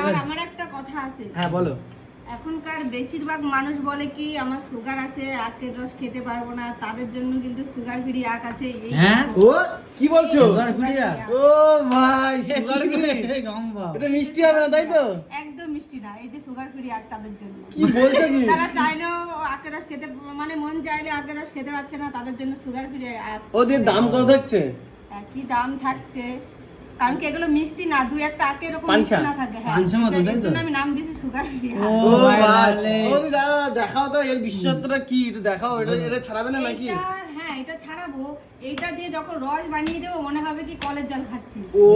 আর আমার একটা কথা আছে। হ্যাঁ বলো। এখনকার বেশিরভাগ মানুষ বলে কি আমার সুগার আছে আখের রস খেতে পারব না তাদের জন্য কিন্তু সুগার ফ্রি আখ আছে হ্যাঁ? ও কি বলছো? সুগার ফ্রিয়া ও ভাই সুগার ফ্রি সম্ভব এটা মিষ্টি হবে না তাই তো? একদম মিষ্টি না এই যে সুগার ফ্রি আখ তাদের জন্য। কি বলছো কি? তারা চাইলেও আখের রস খেতে মানে মন চাইলে আখের রস খেতে পারছে না তাদের জন্য সুগার ফ্রি আখ। ওদের দাম কত থাকছে কি দাম থাকছে। কারণ কি এগুলো মিষ্টি না দুই একটা আখে এরকম? মিষ্টি না থাকে। হ্যাঁ? জন্য আমি নাম দিয়েছি সুগার ফ্রি ও ও দাদা দেখাও তো এর বিশেষত্বটা কি? এটা দেখাও এটা এটা ছাড়াবে না নাকি? হ্যাঁ এটা ছাড়াবো। এইটা দিয়ে যখন রস বানিয়ে দেবো মনে হবে কি কলের জল খাচ্ছি। ও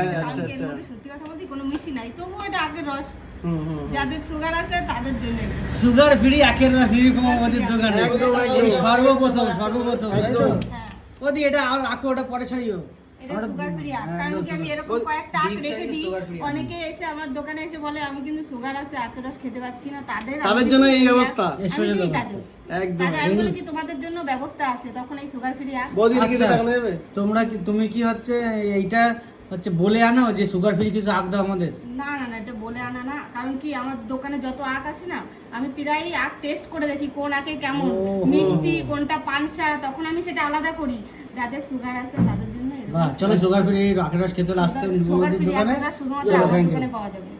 আচ্ছা আচ্ছা। সত্যি কথা বলতে কোনো মিষ্টি নাই। তবুও এটা রস। হুম হুম যাদের সুগার আছে তাদের জন্য। সুগার ফ্রি আখের রস এরকম আমাদের দোকানে। একদম, একদম। এই সর্বপ্রথম সর্বপ্রথম তাই তো? একদম। হ্যাঁ। ওদি এটা আর রাখো ওটা পরে ছাড়িও। এটা সুগার ফ্রি আখ কারণ কি আমি এরকম কয়েকটা আখ রেখে দিই sugar free আখ। অনেকে এসে আমার দোকানে এসে বলে আমি কিন্তু সুগার আছে আখের রস খেতে পাচ্ছি না তাদের তাদের জন্য এই ব্যবস্থা। আমি দিই তাদের একদম আমি বলি কি তোমাদের জন্য ব্যবস্থা আছে তখন এই সুগার ফ্রি আখ বৌদি দেখি। দেখানো তোমরা কি তুমি কি হচ্ছে এইটা হচ্ছে বলে আনো যে সুগার ফ্রি কিছু আগ দাও আমাদের না না না এটা বলে আনা না কারণ কি আমার দোকানে যত আখ আসে না আমি প্রায় আখ টেস্ট করে দেখি কোন আখে কেমন মিষ্টি কোনটা পানসা তখন আমি সেটা আলাদা করি যাদের সুগার আছে তাদের জন্য। বাহ চলো সুগার ফ্রি আখের রস খেতে ফ্রি দোকানে। শুধুমাত্র দোকানে পাওয়া যাবে।